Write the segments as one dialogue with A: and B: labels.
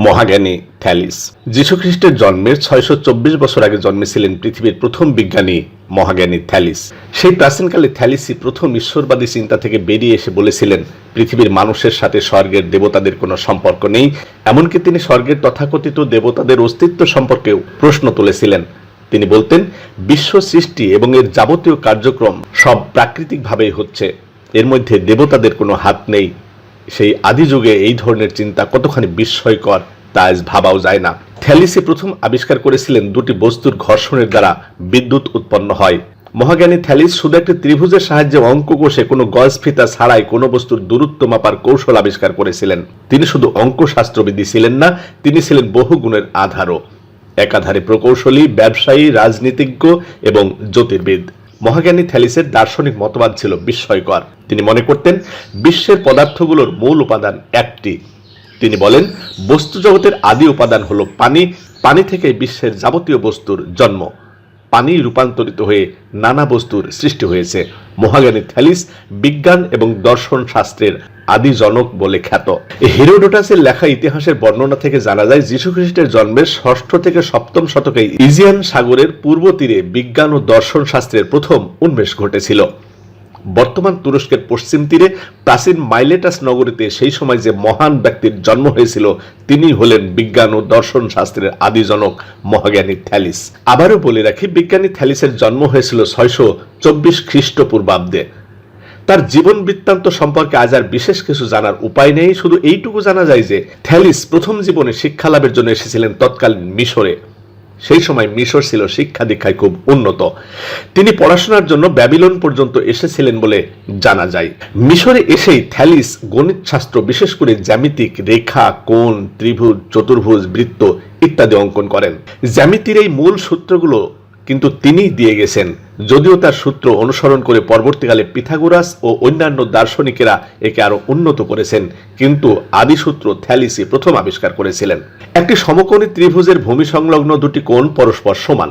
A: মহাজ্ঞানী থ্যালিস। যীশুখ্রিস্টের জন্মের ছয়শো চব্বিশ বছর আগে জন্মেছিলেন পৃথিবীর প্রথম বিজ্ঞানী মহাজ্ঞানী থ্যালিস। সেই প্রাচীনকালে থ্যালিসই প্রথম ঈশ্বরবাদী চিন্তা থেকে বেরিয়ে এসে বলেছিলেন, পৃথিবীর মানুষের সাথে স্বর্গের দেবতাদের কোনো সম্পর্ক নেই। এমনকি তিনি স্বর্গের তথাকথিত দেবতাদের অস্তিত্ব সম্পর্কেও প্রশ্ন তুলেছিলেন। তিনি বলতেন, বিশ্ব সৃষ্টি এবং এর যাবতীয় কার্যক্রম সব প্রাকৃতিকভাবেই হচ্ছে। এর মধ্যে দেবতাদের কোনো হাত নেই। সেই আদি যুগে এই ধরনের চিন্তা কতখানি বিস্ময়কর তা আজ ভাবাও যায় না। থ্যালিসি প্রথম আবিষ্কার করেছিলেন দুটি বস্তুর ঘর্ষণের দ্বারা বিদ্যুৎ উৎপন্ন হয়। মহাজ্ঞানী থ্যালিস শুধু একটি ত্রিভুজের সাহায্যে অঙ্ক কষে কোনো গজ ছাড়াই কোনো বস্তুর দূরত্ব মাপার কৌশল আবিষ্কার করেছিলেন। তিনি শুধু অঙ্ক শাস্ত্রবিদী ছিলেন না, তিনি ছিলেন বহু গুণের আধারও। একাধারে প্রকৌশলী, ব্যবসায়ী, রাজনীতিজ্ঞ এবং জ্যোতির্বিদ। মহাজ্ঞানী থ্যালিসের দার্শনিক মতবাদ ছিল বিস্ময়কর। তিনি মনে করতেন, বিশ্বের পদার্থগুলোর মূল উপাদান একটি। তিনি বলেন বস্তু জগতের আদি উপাদান হলো পানি। পানি থেকে বিশ্বের যাবতীয় বস্তুর জন্ম। পানি রূপান্তরিত হয়ে নানা বস্তুর সৃষ্টি হয়েছে। মহাজ্ঞানী থ্যালিস বিজ্ঞান এবং দর্শন শাস্ত্রের আদি জনক বলে খ্যাত। হিরোডোটাসের লেখা ইতিহাসের বর্ণনা থেকে জানা যায় যীশুখ্রিস্টের জন্মের ষষ্ঠ থেকে সপ্তম শতকে ইজিয়ান সাগরের পূর্ব তীরে বিজ্ঞান ও দর্শন শাস্ত্রের প্রথম উন্মেষ ঘটেছিল। বর্তমান তুরস্কের পশ্চিম তীরে প্রাচীন মাইলেটাস নগরীতে সেই সময় যে মহান ব্যক্তির জন্ম হয়েছিল, তিনি হলেন বিজ্ঞান ও দর্শন শাস্ত্রের আদিজনক মহাজ্ঞানী থ্যালিস। আবারও বলে রাখি, বিজ্ঞানী থ্যালিসের জন্ম হয়েছিল ছয়শো চব্বিশ খ্রিস্টপূর্বাব্দে। তার জীবন বৃত্তান্ত সম্পর্কে আজ আর বিশেষ কিছু জানার উপায় নেই, শুধু এইটুকু জানা যায় যে থ্যালিস প্রথম জীবনে শিক্ষা লাভের জন্য এসেছিলেন তৎকালীন মিশরে। সেই সময় মিশর ছিল শিক্ষা দীক্ষায় খুব উন্নত। তিনি পড়াশোনার জন্য ব্যাবিলন পর্যন্ত এসেছিলেন বলে জানা যায়। মিশরে এসেই থ্যালিস গণিত শাস্ত্র বিশেষ করে জ্যামিতিক, রেখা, কোণ, ত্রিভুজ, চতুর্ভুজ, বৃত্ত ইত্যাদি অঙ্কন করেন। জ্যামিতির এই মূল সূত্রগুলো কিন্তু তিনিই দিয়ে গেছেন। যদিও তার সূত্র অনুসরণ করে পরবর্তীকালে পিথাগোরাস ও অন্যান্য দার্শনিকেরা একে আরও উন্নত করেছেন, কিন্তু আদি সূত্র থ্যালিসি প্রথম আবিষ্কার করেছিলেন। একটি সমকোণী ত্রিভুজের ভূমি সংলগ্ন দুটি কোণ পরস্পর সমান।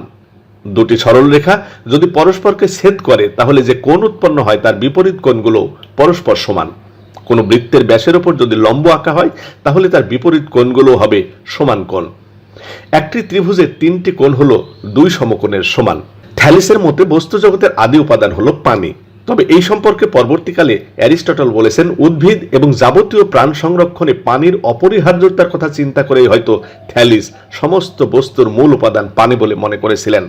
A: দুটি সরলরেখা যদি পরস্পরকে ছেদ করে, তাহলে যে কোণ উৎপন্ন হয় তার বিপরীত কোণগুলো পরস্পর সমান। কোনো বৃত্তের ব্যাসের ওপর যদি লম্ব আঁকা হয়, তাহলে তার বিপরীত কোণগুলো হবে সমান কোণ। একটি ত্রিভুজের তিনটি কোণ হলো দুই সমকোণের সমান। থ্যালিসের মতে বস্তু জগতের আদি উপাদান হলো পানি। তবে এই সম্পর্কে পরবর্তীকালে অ্যারিস্টটল বলেছেন, উদ্ভিদ এবং যাবতীয় প্রাণ সংরক্ষণে পানির অপরিহার্যতার কথা চিন্তা করেই হয়তো থ্যালিস সমস্ত বস্তুর মূল উপাদান পানি বলে মনে করেছিলেন।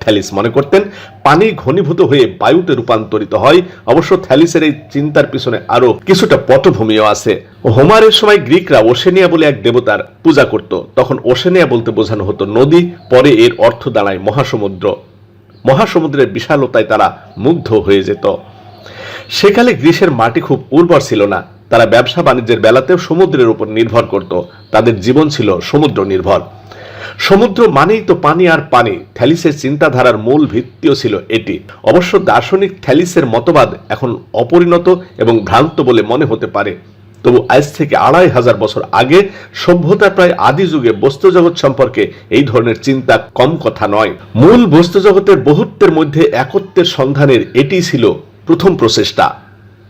A: থ্যালিস মনে করতেন, পানি ঘনীভূত হয়ে বায়ুতে রূপান্তরিত হয়। অবশ্য থ্যালিসের এই চিন্তার পিছনে আরও কিছুটা পটভূমিও আছে। হোমারের সময় গ্রিকরা ওশেনিয়া বলে এক দেবতার পূজা করত। তখন ওশেনিয়া বলতে বোঝানো হতো নদী, পরে এর অর্থ দাঁড়ায় মহাসমুদ্র। মহাসমুদ্রের বিশালতায় তারা মুগ্ধ হয়ে যেত। সেকালে গ্রীসের মাটি খুব উর্বর ছিল না। তারা ব্যবসা বাণিজ্যের বেলাতেও সমুদ্রের উপর নির্ভর করত। তাদের জীবন ছিল সমুদ্র নির্ভর। সমুদ্র মানেই তো পানি আর পানি। থ্যালিসের চিন্তাধারার মূল ভিত্তিও ছিল এটি। অবশ্য দার্শনিক থ্যালিসের মতবাদ এখন অপরিণত এবং ভ্রান্ত বলে মনে হতে পারে। তবু আজ থেকে আড়াই হাজার বছর আগে সভ্যতার প্রায় আদি যুগে বস্তু জগৎ সম্পর্কে এই ধরনের চিন্তা কম কথা নয়। মূল বস্তু জগতের বহুত্বের মধ্যে একত্বের সন্ধানের এটি ছিল প্রথম প্রচেষ্টা।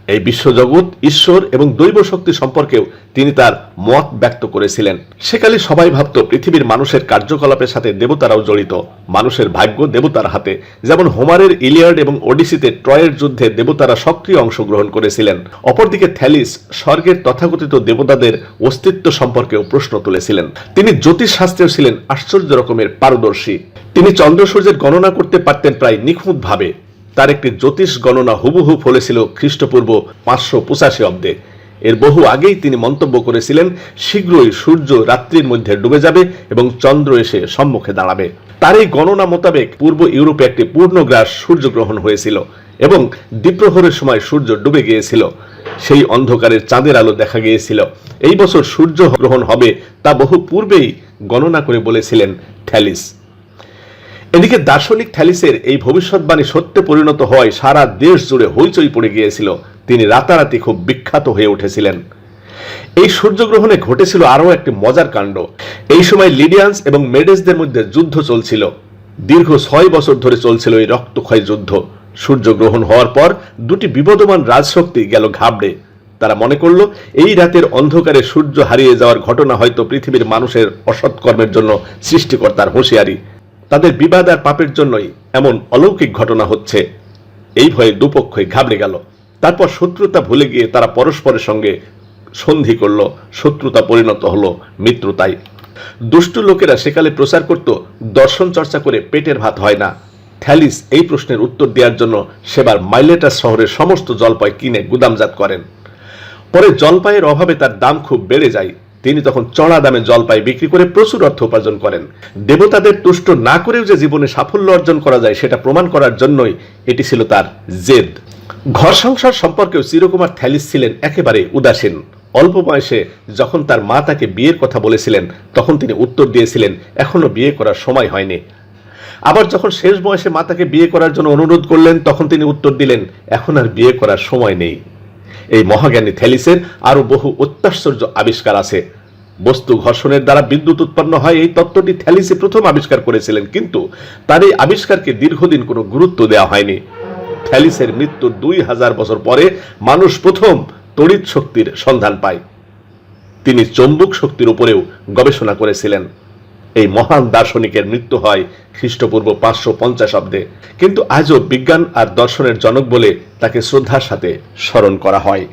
A: এই বিশ্বজগৎ, ঈশ্বর এবং দৈব শক্তি সম্পর্কেও তিনি তার মত ব্যক্ত করেছিলেন। সেকালে সবাই ভাবত, পৃথিবীর মানুষের কার্যকলাপের সাথে দেবতারাও জড়িত। মানুষের ভাগ্য দেবতার হাতে। যেমন হোমারের ইলিয়ার্ড এবং ওডিসিতে ট্রয়ের যুদ্ধে দেবতারা সক্রিয় অংশগ্রহণ করেছিলেন। অপরদিকে থ্যালিস স্বর্গের তথাকথিত দেবতাদের অস্তিত্ব সম্পর্কেও প্রশ্ন তুলেছিলেন। তিনি জ্যোতিষ শাস্ত্রেও ছিলেন আশ্চর্য রকমের পারদর্শী। তিনি চন্দ্র সূর্যের গণনা করতে পারতেন প্রায় নিখুঁতভাবে। তার একটি জ্যোতিষ গণনা হুবহু ফলেছিল খ্রিস্টপূর্ব পাঁচশো পঁচাশি অব্দে। এর বহু আগেই তিনি মন্তব্য করেছিলেন, শীঘ্রই সূর্য রাত্রির মধ্যে ডুবে যাবে এবং চন্দ্র এসে সম্মুখে দাঁড়াবে। তার এই গণনা মোতাবেক পূর্ব ইউরোপে একটি পূর্ণগ্রাস সূর্যগ্রহণ হয়েছিল এবং দ্বীপ্রহরের সময় সূর্য ডুবে গিয়েছিল। সেই অন্ধকারের চাঁদের আলো দেখা গিয়েছিল। এই বছর সূর্য গ্রহণ হবে তা বহু পূর্বেই গণনা করে বলেছিলেন থ্যালিস এদিকে দার্শনিক থ্যালিসের এই ভবিষ্যৎবাণী সত্যে পরিণত হওয়ায় সারা দেশ জুড়ে হইচই পড়ে গিয়েছিল। তিনি রাতারাতি খুব বিখ্যাত হয়ে উঠেছিলেন। এই সূর্যগ্রহণে ঘটেছিল আরও একটি মজার কাণ্ড। এই সময় লিডিয়ান্স এবং মেডেসদের মধ্যে যুদ্ধ চলছিল। দীর্ঘ ছয় বছর ধরে চলছিল এই রক্তক্ষয় যুদ্ধ। সূর্যগ্রহণ হওয়ার পর দুটি বিবদমান রাজশক্তি গেল ঘাবড়ে। তারা মনে করল, এই রাতের অন্ধকারে সূর্য হারিয়ে যাওয়ার ঘটনা হয়তো পৃথিবীর মানুষের অসৎকর্মের জন্য সৃষ্টিকর্তার হুঁশিয়ারি। তাদের বিবাদ আর পাপের জন্যই এমন অলৌকিক ঘটনা হচ্ছে। এই ভয়ে দুপক্ষই ঘাবড়ে গেল। তারপর শত্রুতা ভুলে গিয়ে তারা পরস্পরের সঙ্গে সন্ধি করল। শত্রুতা পরিণত হলো মিত্রতায় দুষ্ট লোকেরা সেকালে প্রচার করত, দর্শন চর্চা করে পেটের ভাত হয় না। থ্যালিস এই প্রশ্নের উত্তর দেওয়ার জন্য সেবার মাইলেটাস শহরের সমস্ত জলপাই কিনে গুদামজাত করেন। পরে জলপাইয়ের অভাবে তার দাম খুব বেড়ে যায়। তিনি তখন চড়া দামে জলপাই বিক্রি করে প্রচুর অর্থ উপার্জন করেন। দেবতাদের তুষ্ট না করেও যে জীবনে সাফল্য অর্জন করা যায়, সেটা প্রমাণ করার জন্যই এটি ছিল তার জেদ। ঘর সংসার সম্পর্কেও চিরকুমার থ্যালিস ছিলেন একেবারে উদাসীন। অল্প বয়সে যখন তার মা তাকে বিয়ের কথা বলেছিলেন, তখন তিনি উত্তর দিয়েছিলেন, এখনও বিয়ে করার সময় হয়নি। আবার যখন শেষ বয়সে মা তাকে বিয়ে করার জন্য অনুরোধ করলেন, তখন তিনি উত্তর দিলেন, এখন আর বিয়ে করার সময় নেই। এই মহাজ্ঞানী থ্যালিসের আরও বহু অত্যাশ্চর্য আবিষ্কার আছে। বস্তু ঘর্ষণের দ্বারা বিদ্যুৎ উৎপন্ন হয়, এই তত্ত্বটি থ্যালিসে প্রথম আবিষ্কার করেছিলেন, কিন্তু তার এই আবিষ্কারকে দীর্ঘদিন কোনো গুরুত্ব দেওয়া হয়নি। থ্যালিসের মৃত্যুর দুই হাজার বছর পরে মানুষ প্রথম তড়িৎ শক্তির সন্ধান পায়। তিনি চৌম্বক শক্তির উপরেও গবেষণা করেছিলেন। এই মহান দার্শনিকের মৃত্যু হয় খ্রিস্টপূর্ব পাঁচশো পঞ্চাশ অব্দে কিন্তু আজও বিজ্ঞান আর দর্শনের জনক বলে তাকে শ্রদ্ধার সাথে স্মরণ করা হয়।